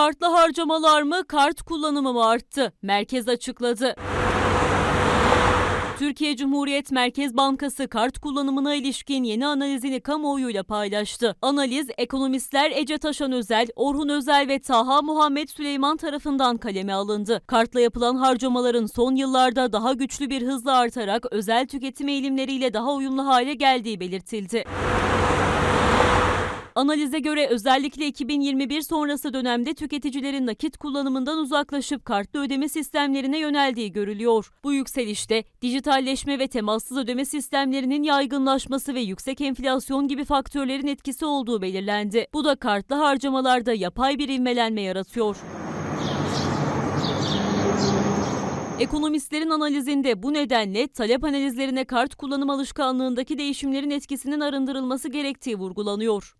Kartlı harcamalar mı, kart kullanımı mı arttı? Merkez açıkladı. Türkiye Cumhuriyet Merkez Bankası kart kullanımına ilişkin yeni analizini kamuoyuyla paylaştı. Analiz ekonomistler Ece Taşan Özel, Orhun Özel ve Taha Muhammed Süleyman tarafından kaleme alındı. Kartla yapılan harcamaların son yıllarda daha güçlü bir hızla artarak özel tüketim eğilimleriyle daha uyumlu hale geldiği belirtildi. Analize göre özellikle 2021 sonrası dönemde tüketicilerin nakit kullanımından uzaklaşıp kartlı ödeme sistemlerine yöneldiği görülüyor. Bu yükselişte dijitalleşme ve temassız ödeme sistemlerinin yaygınlaşması ve yüksek enflasyon gibi faktörlerin etkisi olduğu belirlendi. Bu da kartlı harcamalarda yapay bir ivmelenme yaratıyor. Ekonomistlerin analizinde bu nedenle talep analizlerine kart kullanım alışkanlığındaki değişimlerin etkisinin arındırılması gerektiği vurgulanıyor.